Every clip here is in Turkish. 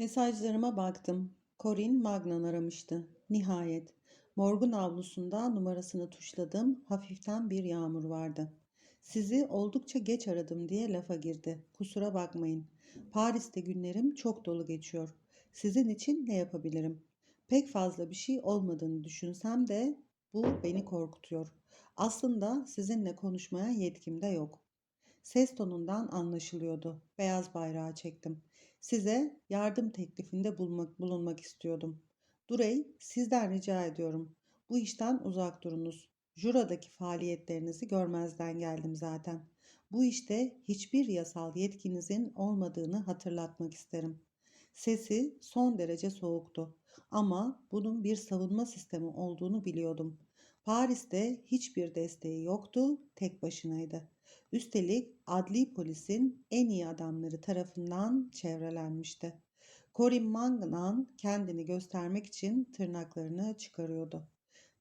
Mesajlarıma baktım. Corin Magnan aramıştı. Nihayet. Morgun avlusunda numarasını tuşladım. Hafiften bir yağmur vardı. Sizi oldukça geç aradım diye lafa girdi. Kusura bakmayın. Paris'te günlerim çok dolu geçiyor. Sizin için ne yapabilirim? Pek fazla bir şey olmadığını düşünsem de bu beni korkutuyor. Aslında sizinle konuşmaya yetkim de yok. Ses tonundan anlaşılıyordu. Beyaz bayrağı çektim. Size yardım teklifinde bulmak, bulunmak istiyordum. Durey, sizden rica ediyorum. Bu işten uzak durunuz. Jura'daki faaliyetlerinizi görmezden geldim zaten. Bu işte hiçbir yasal yetkinizin olmadığını hatırlatmak isterim. Sesi son derece soğuktu ama bunun bir savunma sistemi olduğunu biliyordum. Paris'te hiçbir desteği yoktu, tek başınaydı. Üstelik adli polisin en iyi adamları tarafından çevrelenmişti. Corin Magnan kendini göstermek için tırnaklarını çıkarıyordu.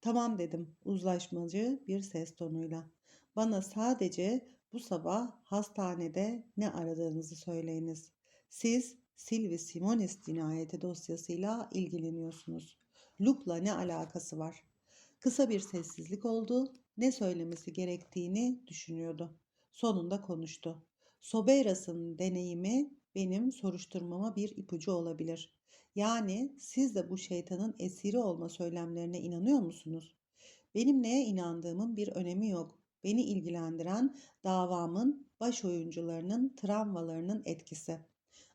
Tamam dedim uzlaşmacı bir ses tonuyla. Bana sadece bu sabah hastanede ne aradığınızı söyleyiniz. Siz Silvi Simonis cinayeti dosyasıyla ilgileniyorsunuz. Luke'la ne alakası var? Kısa bir sessizlik oldu. Ne söylemesi gerektiğini düşünüyordu. Sonunda konuştu. Sobeyras'ın deneyimi benim soruşturmama bir ipucu olabilir. Yani siz de bu şeytanın esiri olma söylemlerine inanıyor musunuz? Benim neye inandığımın bir önemi yok. Beni ilgilendiren davamın baş oyuncularının travmalarının etkisi.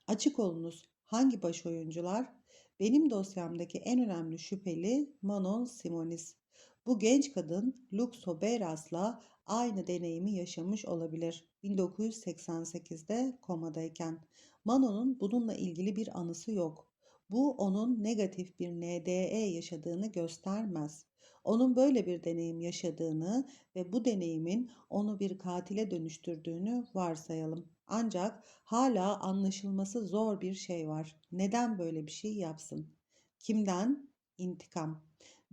Açık olunuz. Hangi baş oyuncular? Benim dosyamdaki en önemli şüpheli Manon Simonis. Bu genç kadın Luke Soberas'la aynı deneyimi yaşamış olabilir. 1988'de komadayken. Manon'un bununla ilgili bir anısı yok. Bu onun negatif bir NDE yaşadığını göstermez. Onun böyle bir deneyim yaşadığını ve bu deneyimin onu bir katile dönüştürdüğünü varsayalım. Ancak hala anlaşılması zor bir şey var. Neden böyle bir şey yapsın? Kimden? İntikam.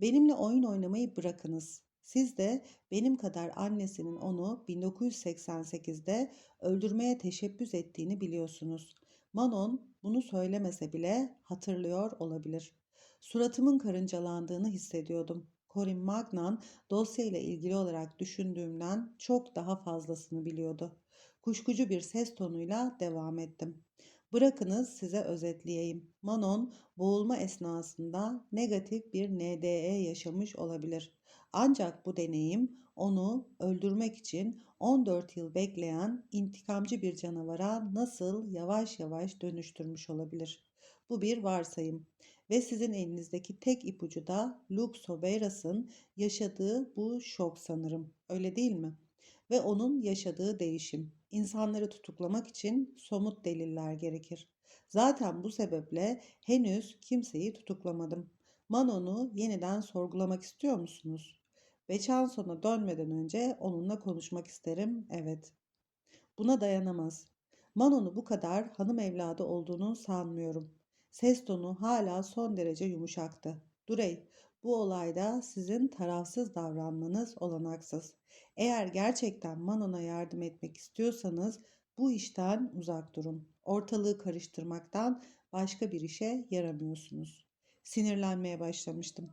Benimle oyun oynamayı bırakınız. Siz de benim kadar annesinin onu 1988'de öldürmeye teşebbüs ettiğini biliyorsunuz. Manon bunu söylemese bile hatırlıyor olabilir. Suratımın karıncalandığını hissediyordum. Corin Magnan dosyayla ilgili olarak düşündüğümden çok daha fazlasını biliyordu. Kuşkucu bir ses tonuyla devam ettim. Bırakınız size özetleyeyim. Manon boğulma esnasında negatif bir NDE yaşamış olabilir. Ancak bu deneyim onu öldürmek için 14 yıl bekleyen intikamcı bir canavara nasıl yavaş yavaş dönüştürmüş olabilir? Bu bir varsayım ve sizin elinizdeki tek ipucu da Luke Sobeyras'ın yaşadığı bu şok sanırım. Öyle değil mi? Ve onun yaşadığı değişim. İnsanları tutuklamak için somut deliller gerekir. Zaten bu sebeple henüz kimseyi tutuklamadım. Manon'u yeniden sorgulamak istiyor musunuz? Beçanson'a dönmeden önce onunla konuşmak isterim, evet. Buna dayanamaz. Manon'u bu kadar hanım evladı olduğunu sanmıyorum. Ses tonu hala son derece yumuşaktı. Durey, bu olayda sizin tarafsız davranmanız olanaksız. Eğer gerçekten Manon'a yardım etmek istiyorsanız bu işten uzak durun. Ortalığı karıştırmaktan başka bir işe yaramıyorsunuz. Sinirlenmeye başlamıştım.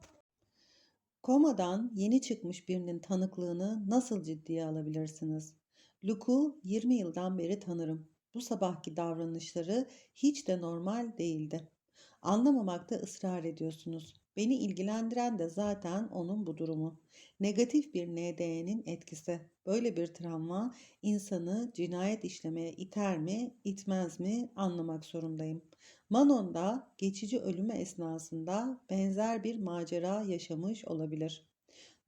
Komadan yeni çıkmış birinin tanıklığını nasıl ciddiye alabilirsiniz? Luke'u 20 yıldan beri tanırım. Bu sabahki davranışları hiç de normal değildi. Anlamamakta ısrar ediyorsunuz. Beni ilgilendiren de zaten onun bu durumu. Negatif bir NDE'nin etkisi. Böyle bir travma insanı cinayet işlemeye iter mi, itmez mi anlamak zorundayım. Manon da geçici ölümü esnasında benzer bir macera yaşamış olabilir.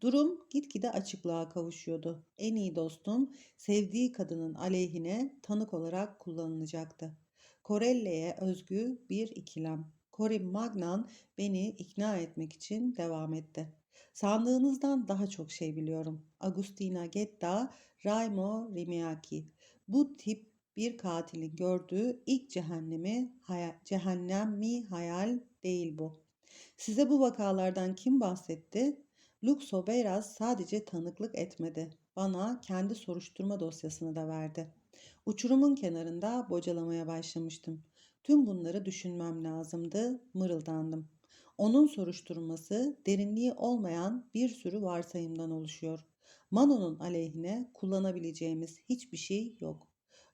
Durum gitgide açıklığa kavuşuyordu. En iyi dostum sevdiği kadının aleyhine tanık olarak kullanılacaktı. Corelli'ye özgü bir ikilem. Corin Magnan beni ikna etmek için devam etti. Sandığınızdan daha çok şey biliyorum. Agustina Getta, Raimo Rimiaki. Bu tip bir katilin gördüğü ilk cehennemi, hayal, cehennem mi hayal değil bu. Size bu vakalardan kim bahsetti? Luke Soberas sadece tanıklık etmedi. Bana kendi soruşturma dosyasını da verdi. Uçurumun kenarında bocalamaya başlamıştım. Tüm bunları düşünmem lazımdı, mırıldandım. Onun soruşturması derinliği olmayan bir sürü varsayımdan oluşuyor. Mano'nun aleyhine kullanabileceğimiz hiçbir şey yok.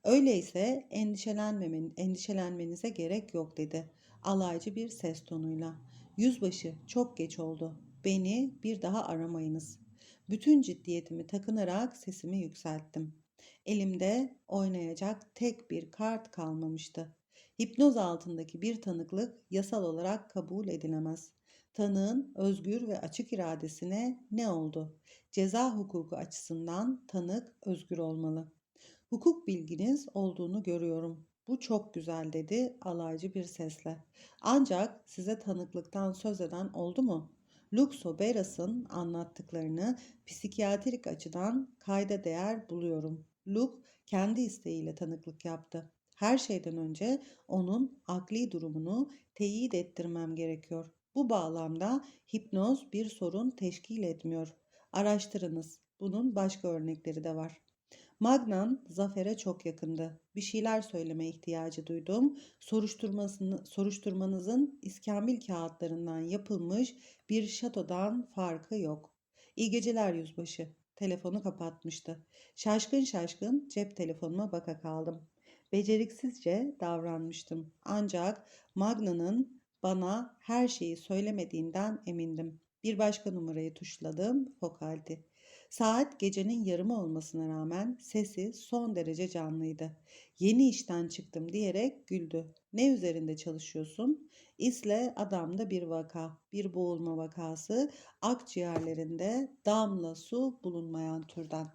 Öyleyse endişelenmemen, endişelenmenize gerek yok dedi alaycı bir ses tonuyla. Yüzbaşı çok geç oldu. Beni bir daha aramayınız. Bütün ciddiyetimi takınarak sesimi yükselttim. Elimde oynayacak tek bir kart kalmamıştı. Hipnoz altındaki bir tanıklık yasal olarak kabul edilemez. Tanığın özgür ve açık iradesine ne oldu? Ceza hukuku açısından tanık özgür olmalı. Hukuk bilginiz olduğunu görüyorum. Bu çok güzel dedi alaycı bir sesle. Ancak size tanıklıktan söz eden oldu mu? Luxo Beras'ın anlattıklarını psikiyatrik açıdan kayda değer buluyorum. Luke kendi isteğiyle tanıklık yaptı. Her şeyden önce onun akli durumunu teyit ettirmem gerekiyor. Bu bağlamda hipnoz bir sorun teşkil etmiyor. Araştırınız. Bunun başka örnekleri de var. Magnan zafere çok yakındı. Bir şeyler söyleme ihtiyacı duydum. Soruşturmasını, soruşturmanızın iskambil kağıtlarından yapılmış bir şatodan farkı yok. İyi geceler yüzbaşı. Telefonu kapatmıştı. Şaşkın şaşkın cep telefonuma baka kaldım. Beceriksizce davranmıştım. Ancak Magna'nın bana her şeyi söylemediğinden emindim. Bir başka numarayı tuşladım. Fokalti. Saat gecenin yarımı olmasına rağmen sesi son derece canlıydı. Yeni işten çıktım diyerek güldü. Ne üzerinde çalışıyorsun? İsle adamda bir vaka, bir boğulma vakası, akciğerlerinde damla su bulunmayan türden.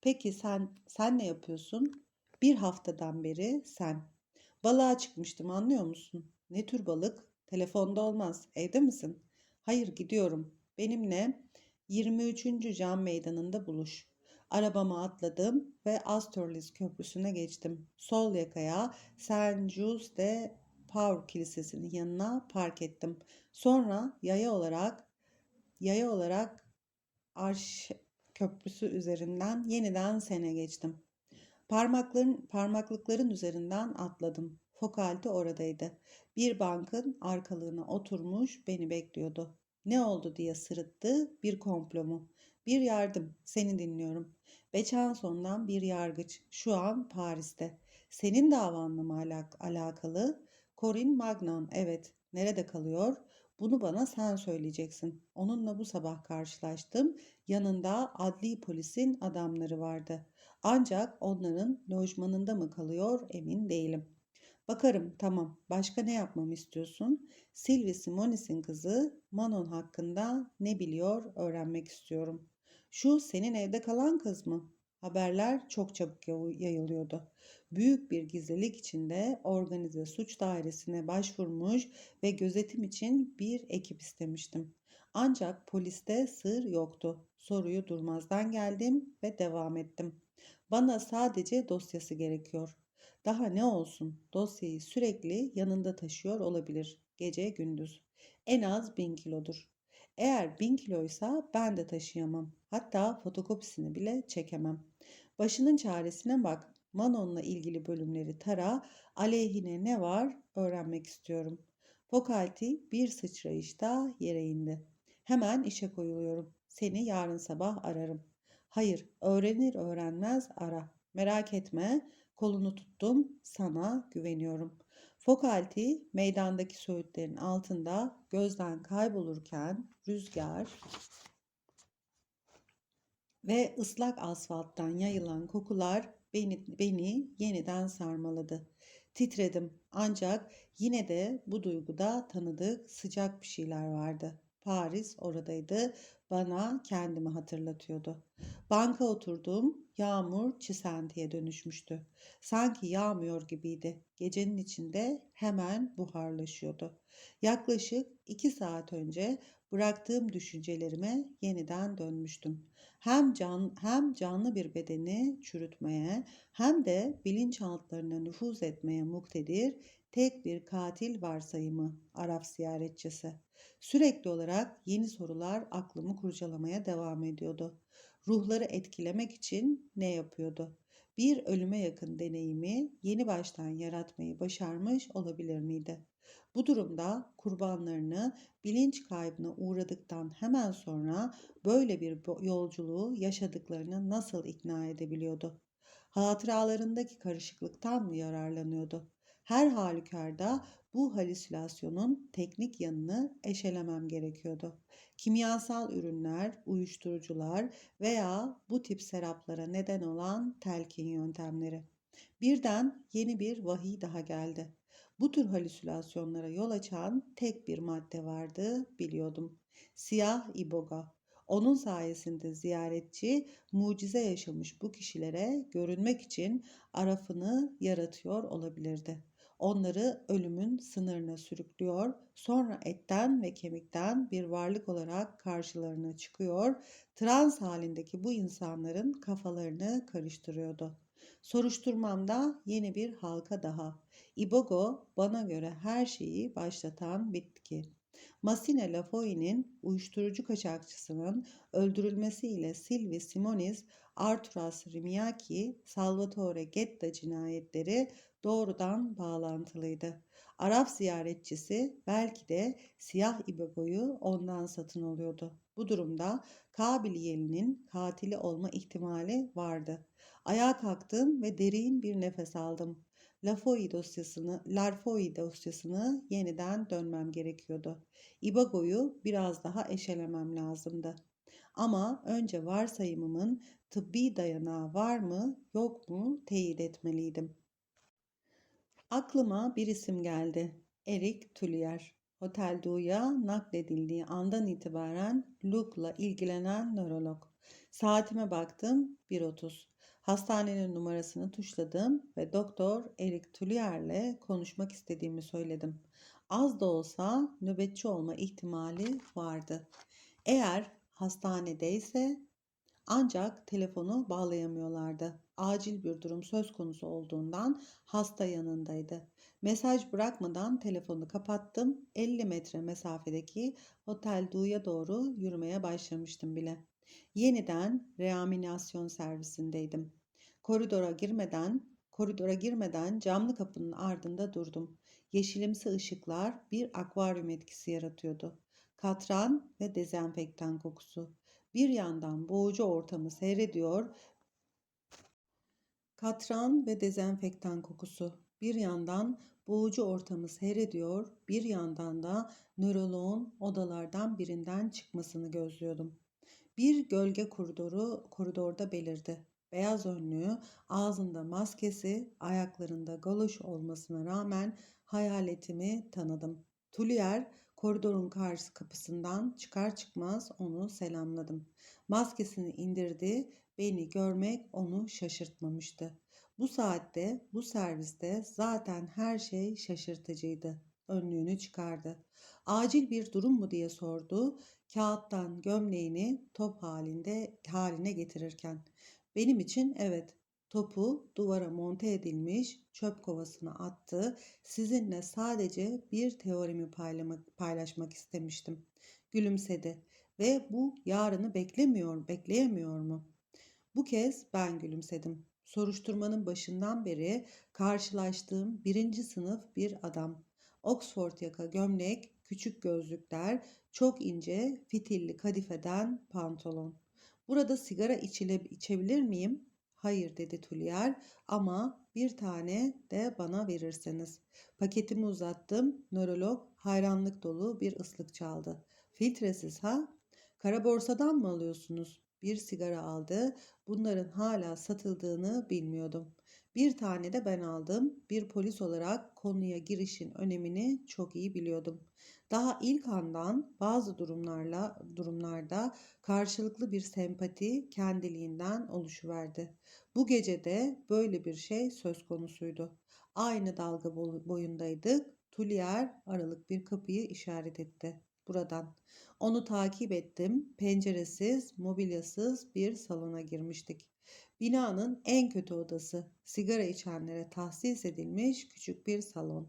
Peki sen sen ne yapıyorsun? Bir haftadan beri sen. Balığa çıkmıştım anlıyor musun? Ne tür balık? Telefonda olmaz. Evde misin? Hayır gidiyorum. Benimle 23. Cam Meydanı'nda buluş. Arabama atladım ve Astorlis Köprüsü'ne geçtim. Sol yakaya St. Jules de Paul Kilisesi'nin yanına park ettim. Sonra yaya olarak yaya olarak Arş Köprüsü üzerinden yeniden sene geçtim. Parmakların, parmaklıkların üzerinden atladım. Fokalti oradaydı. Bir bankın arkalığına oturmuş beni bekliyordu. Ne oldu diye sırıttı. Bir komplo mu? Bir yardım. Seni dinliyorum. Beçanson'dan bir yargıç. Şu an Paris'te. Senin davanla mı alak alakalı? Corin Magnan. Evet. Nerede kalıyor? Bunu bana sen söyleyeceksin. Onunla bu sabah karşılaştım. Yanında adli polisin adamları vardı. Ancak onların lojmanında mı kalıyor emin değilim. Bakarım tamam. Başka ne yapmamı istiyorsun? Sylvie Simonis'in kızı Manon hakkında ne biliyor öğrenmek istiyorum. Şu senin evde kalan kız mı? Haberler çok çabuk yayılıyordu. Büyük bir gizlilik içinde organize suç dairesine başvurmuş ve gözetim için bir ekip istemiştim. Ancak poliste sır yoktu. Soruyu durmazdan geldim ve devam ettim. Bana sadece dosyası gerekiyor. Daha ne olsun dosyayı sürekli yanında taşıyor olabilir gece gündüz. En az bin kilodur. Eğer bin kiloysa ben de taşıyamam. Hatta fotokopisini bile çekemem. Başının çaresine bak. Manon'la ilgili bölümleri tara. Aleyhine ne var öğrenmek istiyorum. Fokalti bir sıçrayışta yere indi. Hemen işe koyuluyorum. Seni yarın sabah ararım. Hayır, öğrenir öğrenmez ara. Merak etme, kolunu tuttum, sana güveniyorum. Fokalti meydandaki söğütlerin altında gözden kaybolurken rüzgar ve ıslak asfalttan yayılan kokular beni, beni yeniden sarmaladı. Titredim ancak yine de bu duyguda tanıdık sıcak bir şeyler vardı. Paris oradaydı, bana kendimi hatırlatıyordu. Banka oturdum, yağmur çisentiye dönüşmüştü. Sanki yağmıyor gibiydi. Gecenin içinde hemen buharlaşıyordu. Yaklaşık iki saat önce bıraktığım düşüncelerime yeniden dönmüştüm. Hem can hem canlı bir bedeni çürütmeye hem de bilinçaltlarına nüfuz etmeye muktedir tek bir katil varsayımı Arap ziyaretçisi. Sürekli olarak yeni sorular aklımı kurcalamaya devam ediyordu. Ruhları etkilemek için ne yapıyordu? bir ölüme yakın deneyimi yeni baştan yaratmayı başarmış olabilir miydi? Bu durumda kurbanlarını bilinç kaybına uğradıktan hemen sonra böyle bir yolculuğu yaşadıklarını nasıl ikna edebiliyordu? Hatıralarındaki karışıklıktan mı yararlanıyordu? Her halükarda bu halüsinasyonun teknik yanını eşelemem gerekiyordu. Kimyasal ürünler, uyuşturucular veya bu tip seraplara neden olan telkin yöntemleri. Birden yeni bir vahiy daha geldi. Bu tür halüsinasyonlara yol açan tek bir madde vardı, biliyordum. Siyah iboga. Onun sayesinde ziyaretçi mucize yaşamış bu kişilere görünmek için arafını yaratıyor olabilirdi. Onları ölümün sınırına sürüklüyor, sonra etten ve kemikten bir varlık olarak karşılarına çıkıyor, trans halindeki bu insanların kafalarını karıştırıyordu. Soruşturmamda yeni bir halka daha. Ibogo bana göre her şeyi başlatan bitki. Massine Lafoy'nin uyuşturucu kaçakçısının öldürülmesiyle Silvi Simonis, Arturas Rimiaki, Salvatore Getta cinayetleri doğrudan bağlantılıydı. Arap ziyaretçisi belki de siyah ibogoyu ondan satın alıyordu. Bu durumda Kabiliyeli'nin katili olma ihtimali vardı. Ayağa kalktım ve derin bir nefes aldım. Lafoy dosyasını, Larfoy dosyasını yeniden dönmem gerekiyordu. İbago'yu biraz daha eşelemem lazımdı. Ama önce varsayımımın tıbbi dayanağı var mı yok mu teyit etmeliydim. Aklıma bir isim geldi. Eric Tullier. Hotel Du'ya nakledildiği andan itibaren Luke'la ilgilenen nörolog. Saatime baktım 1.30. Hastanenin numarasını tuşladım ve Doktor Eric Tullier'le konuşmak istediğimi söyledim. Az da olsa nöbetçi olma ihtimali vardı. Eğer hastanedeyse ancak telefonu bağlayamıyorlardı. Acil bir durum söz konusu olduğundan hasta yanındaydı. Mesaj bırakmadan telefonu kapattım. 50 metre mesafedeki Otel Du'ya doğru yürümeye başlamıştım bile. Yeniden reaminasyon servisindeydim. Koridora girmeden, koridora girmeden camlı kapının ardında durdum. Yeşilimsi ışıklar bir akvaryum etkisi yaratıyordu. Katran ve dezenfektan kokusu. Bir yandan boğucu ortamı seyrediyor, katran ve dezenfektan kokusu. Bir yandan boğucu ortamı seyrediyor, bir yandan da nöroloğun odalardan birinden çıkmasını gözlüyordum. Bir gölge koridoru koridorda belirdi. Beyaz önlüğü, ağzında maskesi, ayaklarında galoş olmasına rağmen hayaletimi tanıdım. Tullier koridorun karşı kapısından çıkar çıkmaz onu selamladım. Maskesini indirdi, beni görmek onu şaşırtmamıştı. Bu saatte, bu serviste zaten her şey şaşırtıcıydı. Önlüğünü çıkardı. Acil bir durum mu diye sordu. Kağıttan gömleğini top halinde haline getirirken. Benim için evet. Topu duvara monte edilmiş çöp kovasına attı. Sizinle sadece bir teorimi paylaşmak istemiştim. Gülümsedi ve bu yarını beklemiyor, bekleyemiyor mu? Bu kez ben gülümsedim. Soruşturmanın başından beri karşılaştığım birinci sınıf bir adam. Oxford yaka gömlek, küçük gözlükler, çok ince fitilli kadifeden pantolon. Burada sigara içile, içebilir miyim? Hayır dedi Tullier ama bir tane de bana verirseniz. Paketimi uzattım. Nörolog hayranlık dolu bir ıslık çaldı. Filtresiz ha? Kara borsadan mı alıyorsunuz? Bir sigara aldı. Bunların hala satıldığını bilmiyordum. Bir tane de ben aldım. Bir polis olarak konuya girişin önemini çok iyi biliyordum. Daha ilk andan bazı durumlarla durumlarda karşılıklı bir sempati kendiliğinden oluşuverdi. Bu gece de böyle bir şey söz konusuydu. Aynı dalga boyundaydık. Tullier aralık bir kapıyı işaret etti. Buradan. Onu takip ettim. Penceresiz, mobilyasız bir salona girmiştik. Binanın en kötü odası. Sigara içenlere tahsis edilmiş küçük bir salon.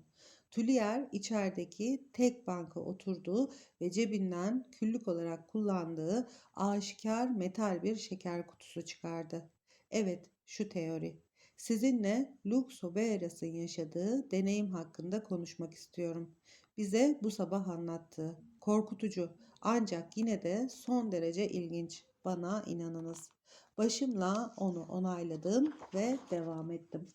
Tullier içerideki tek banka oturdu ve cebinden küllük olarak kullandığı aşikar metal bir şeker kutusu çıkardı. Evet, şu teori. Sizinle Luke Soberas'ın yaşadığı deneyim hakkında konuşmak istiyorum. Bize bu sabah anlattığı. Korkutucu ancak yine de son derece ilginç. Bana inanınız. Başımla onu onayladım ve devam ettim.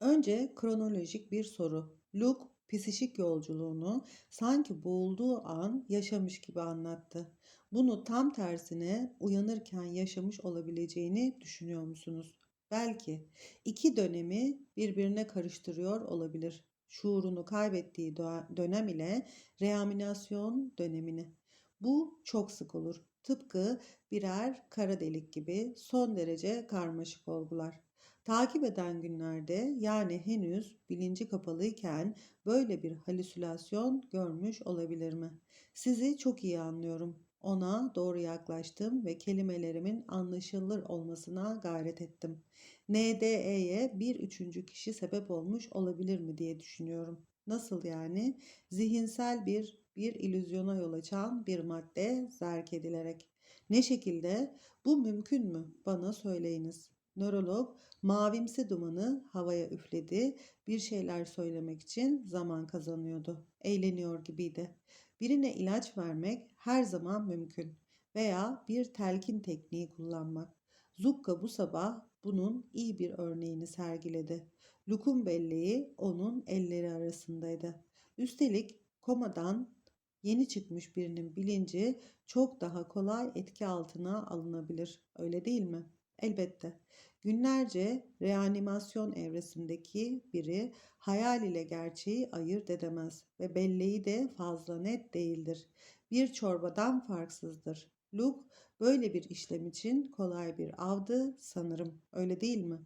Önce kronolojik bir soru. Luke psişik yolculuğunu sanki boğulduğu an yaşamış gibi anlattı. Bunu tam tersine uyanırken yaşamış olabileceğini düşünüyor musunuz? Belki iki dönemi birbirine karıştırıyor olabilir. Şuurunu kaybettiği dönem ile reaminasyon dönemini. Bu çok sık olur. Tıpkı birer kara delik gibi son derece karmaşık olgular. Takip eden günlerde yani henüz bilinci kapalıyken böyle bir halüsinasyon görmüş olabilir mi? Sizi çok iyi anlıyorum. Ona doğru yaklaştım ve kelimelerimin anlaşılır olmasına gayret ettim. NDE'ye bir üçüncü kişi sebep olmuş olabilir mi diye düşünüyorum. Nasıl yani? Zihinsel bir bir ilüzyona yol açan bir madde zerk edilerek. Ne şekilde? Bu mümkün mü? Bana söyleyiniz. Nörolog mavimsi dumanı havaya üfledi. Bir şeyler söylemek için zaman kazanıyordu. Eğleniyor gibiydi. Birine ilaç vermek her zaman mümkün veya bir telkin tekniği kullanmak. Zukka bu sabah bunun iyi bir örneğini sergiledi. Luke'un belleği onun elleri arasındaydı. Üstelik komadan yeni çıkmış birinin bilinci çok daha kolay etki altına alınabilir. Öyle değil mi? Elbette. Günlerce reanimasyon evresindeki biri hayal ile gerçeği ayırt edemez ve belleği de fazla net değildir. Bir çorbadan farksızdır. Luke böyle bir işlem için kolay bir avdı sanırım. Öyle değil mi?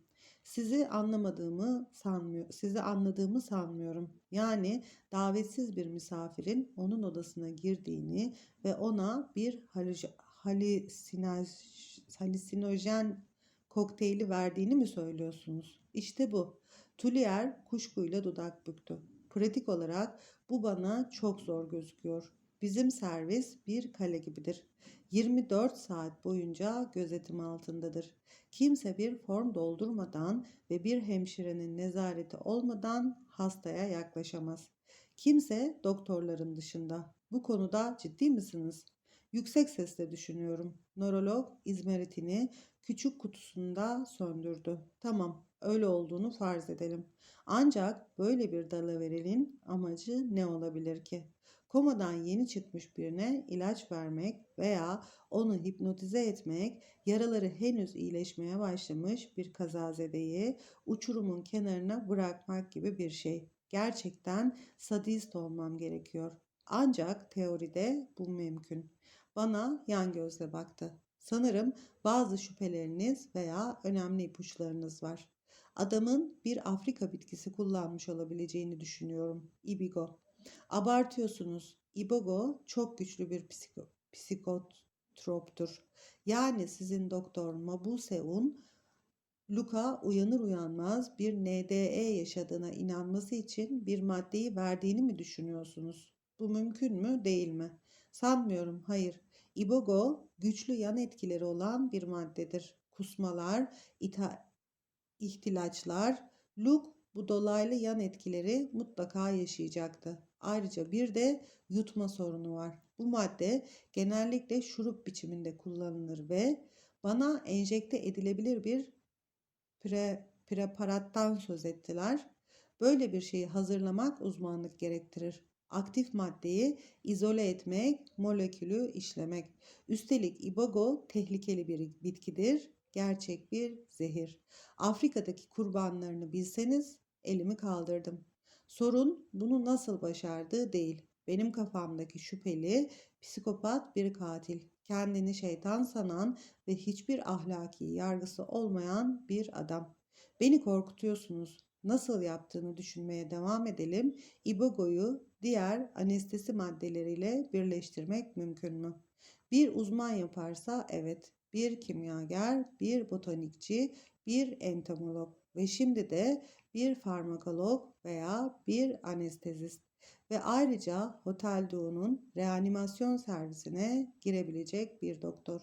Sizi anlamadığımı sanmıyor, sizi anladığımı sanmıyorum. Yani davetsiz bir misafirin onun odasına girdiğini ve ona bir halüsinojen kokteyli verdiğini mi söylüyorsunuz? İşte bu. Tulier kuşkuyla dudak büktü. Pratik olarak bu bana çok zor gözüküyor. Bizim servis bir kale gibidir. 24 saat boyunca gözetim altındadır. Kimse bir form doldurmadan ve bir hemşirenin nezareti olmadan hastaya yaklaşamaz. Kimse doktorların dışında. Bu konuda ciddi misiniz? Yüksek sesle düşünüyorum. Nörolog izmaritini küçük kutusunda söndürdü. Tamam, öyle olduğunu farz edelim. Ancak böyle bir dalaverenin amacı ne olabilir ki? Komadan yeni çıkmış birine ilaç vermek veya onu hipnotize etmek, yaraları henüz iyileşmeye başlamış bir kazazedeyi uçurumun kenarına bırakmak gibi bir şey. Gerçekten sadist olmam gerekiyor. Ancak teoride bu mümkün. Bana yan gözle baktı. Sanırım bazı şüpheleriniz veya önemli ipuçlarınız var. Adamın bir Afrika bitkisi kullanmış olabileceğini düşünüyorum. Ibigo. Abartıyorsunuz. Ibogo çok güçlü bir psiko, psikotroptur. Yani sizin doktor Mabuseun Luka uyanır uyanmaz bir NDE yaşadığına inanması için bir maddeyi verdiğini mi düşünüyorsunuz? Bu mümkün mü değil mi? Sanmıyorum, hayır. Ibogo güçlü yan etkileri olan bir maddedir. Kusmalar, ita ihtilaçlar, Luke bu dolaylı yan etkileri mutlaka yaşayacaktı. Ayrıca bir de yutma sorunu var. Bu madde genellikle şurup biçiminde kullanılır ve bana enjekte edilebilir bir pre, preparattan söz ettiler. Böyle bir şeyi hazırlamak uzmanlık gerektirir aktif maddeyi izole etmek, molekülü işlemek. Üstelik ibogo tehlikeli bir bitkidir, gerçek bir zehir. Afrika'daki kurbanlarını bilseniz elimi kaldırdım. Sorun bunu nasıl başardığı değil. Benim kafamdaki şüpheli psikopat bir katil. Kendini şeytan sanan ve hiçbir ahlaki yargısı olmayan bir adam. Beni korkutuyorsunuz nasıl yaptığını düşünmeye devam edelim. Ibogo'yu diğer anestezi maddeleriyle birleştirmek mümkün mü? Bir uzman yaparsa evet, bir kimyager, bir botanikçi, bir entomolog ve şimdi de bir farmakolog veya bir anestezist ve ayrıca Hotel Doğu'nun reanimasyon servisine girebilecek bir doktor.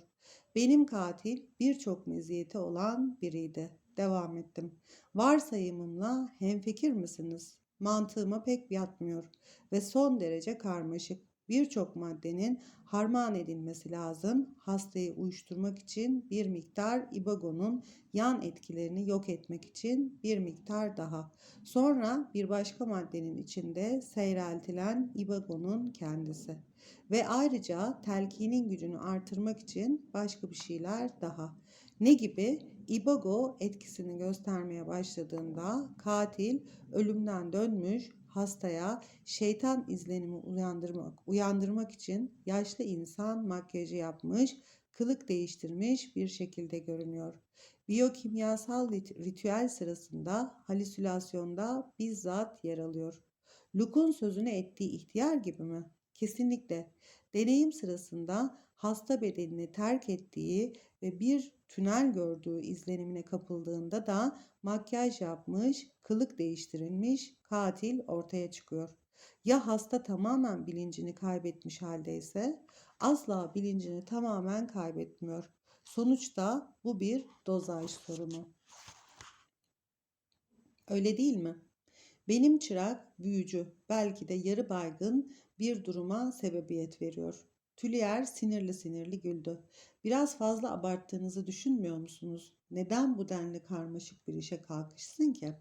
Benim katil birçok meziyeti olan biriydi. Devam ettim. Varsayımımla hemfikir misiniz? Mantığıma pek yatmıyor ve son derece karmaşık. Birçok maddenin harman edilmesi lazım. Hastayı uyuşturmak için bir miktar ibagonun yan etkilerini yok etmek için bir miktar daha. Sonra bir başka maddenin içinde seyreltilen ibagonun kendisi. Ve ayrıca telkinin gücünü artırmak için başka bir şeyler daha. Ne gibi? İbago etkisini göstermeye başladığında katil ölümden dönmüş hastaya şeytan izlenimi uyandırmak, uyandırmak için yaşlı insan makyajı yapmış, kılık değiştirmiş bir şekilde görünüyor. Biyokimyasal ritüel sırasında halüsinasyonda bizzat yer alıyor. Luke'un sözünü ettiği ihtiyar gibi mi? Kesinlikle. Deneyim sırasında hasta bedenini terk ettiği ve bir tünel gördüğü izlenimine kapıldığında da makyaj yapmış, kılık değiştirilmiş katil ortaya çıkıyor. Ya hasta tamamen bilincini kaybetmiş haldeyse asla bilincini tamamen kaybetmiyor. Sonuçta bu bir dozaj sorunu. Öyle değil mi? Benim çırak büyücü, belki de yarı baygın bir duruma sebebiyet veriyor. Tüliyer sinirli sinirli güldü. Biraz fazla abarttığınızı düşünmüyor musunuz? Neden bu denli karmaşık bir işe kalkışsın ki?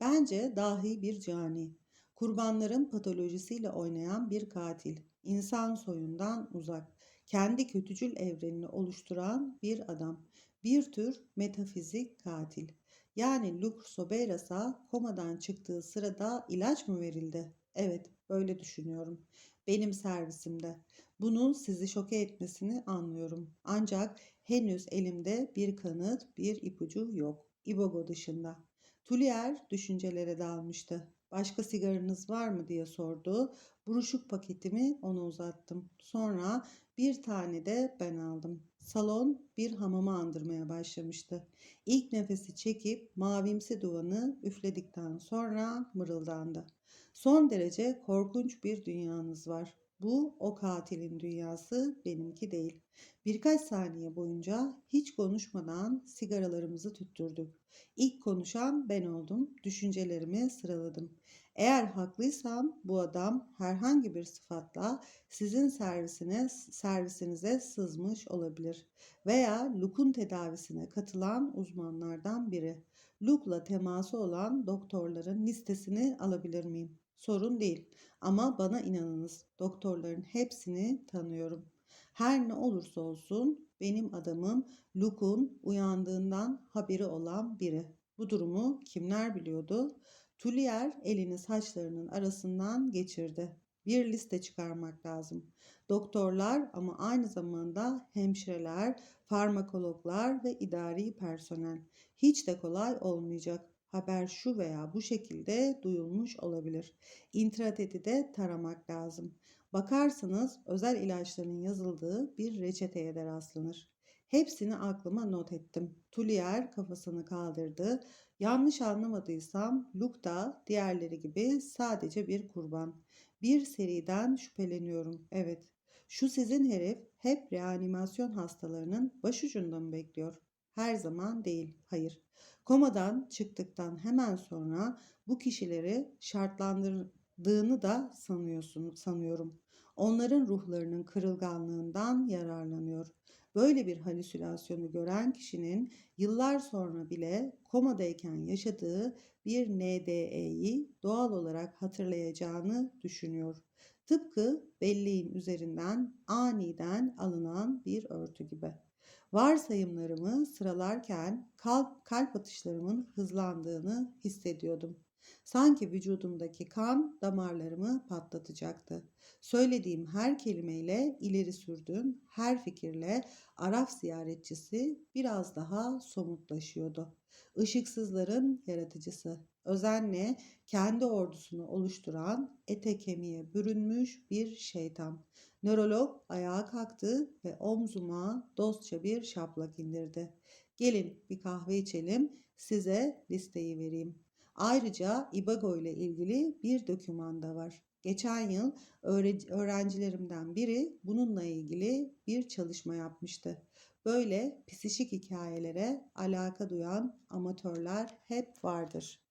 Bence dahi bir cani. Kurbanların patolojisiyle oynayan bir katil. İnsan soyundan uzak. Kendi kötücül evrenini oluşturan bir adam. Bir tür metafizik katil. Yani Luke Soberas'a komadan çıktığı sırada ilaç mı verildi? Evet, böyle düşünüyorum. Benim servisimde. Bunun sizi şoke etmesini anlıyorum. Ancak henüz elimde bir kanıt, bir ipucu yok. Ibogo dışında. Tulier düşüncelere dalmıştı. Başka sigaranız var mı diye sordu. Buruşuk paketimi ona uzattım. Sonra bir tane de ben aldım. Salon bir hamama andırmaya başlamıştı. İlk nefesi çekip mavimsi duvanı üfledikten sonra mırıldandı. Son derece korkunç bir dünyanız var. Bu o katilin dünyası, benimki değil. Birkaç saniye boyunca hiç konuşmadan sigaralarımızı tüttürdük. İlk konuşan ben oldum. Düşüncelerimi sıraladım. Eğer haklıysam bu adam herhangi bir sıfatla sizin servisine, servisinize sızmış olabilir veya Luke'un tedavisine katılan uzmanlardan biri. Luke'la teması olan doktorların listesini alabilir miyim? Sorun değil ama bana inanınız doktorların hepsini tanıyorum. Her ne olursa olsun benim adamım Luke'un uyandığından haberi olan biri. Bu durumu kimler biliyordu? Tulier elini saçlarının arasından geçirdi. Bir liste çıkarmak lazım. Doktorlar ama aynı zamanda hemşireler, farmakologlar ve idari personel. Hiç de kolay olmayacak. Haber şu veya bu şekilde duyulmuş olabilir. İnterneti de taramak lazım. Bakarsanız özel ilaçların yazıldığı bir reçeteye de rastlanır. Hepsini aklıma not ettim. Tulier kafasını kaldırdı. Yanlış anlamadıysam Luke da diğerleri gibi sadece bir kurban. Bir seriden şüpheleniyorum. Evet. Şu sizin herif hep reanimasyon hastalarının başucunda mı bekliyor? Her zaman değil. Hayır. Komadan çıktıktan hemen sonra bu kişileri şartlandırdığını da sanıyorsun, sanıyorum. Onların ruhlarının kırılganlığından yararlanıyor. Böyle bir halüsinasyonu gören kişinin yıllar sonra bile komadayken yaşadığı bir NDE'yi doğal olarak hatırlayacağını düşünüyor. Tıpkı belleğin üzerinden aniden alınan bir örtü gibi. Varsayımlarımı sıralarken kalp, kalp atışlarımın hızlandığını hissediyordum. Sanki vücudumdaki kan damarlarımı patlatacaktı. Söylediğim her kelimeyle ileri sürdüğüm her fikirle Araf ziyaretçisi biraz daha somutlaşıyordu. Işıksızların yaratıcısı, özenle kendi ordusunu oluşturan ete kemiğe bürünmüş bir şeytan. Nörolog ayağa kalktı ve omzuma dostça bir şaplak indirdi. Gelin bir kahve içelim, size listeyi vereyim. Ayrıca İBAGO ile ilgili bir doküman da var. Geçen yıl öğrencilerimden biri bununla ilgili bir çalışma yapmıştı. Böyle psişik hikayelere alaka duyan amatörler hep vardır.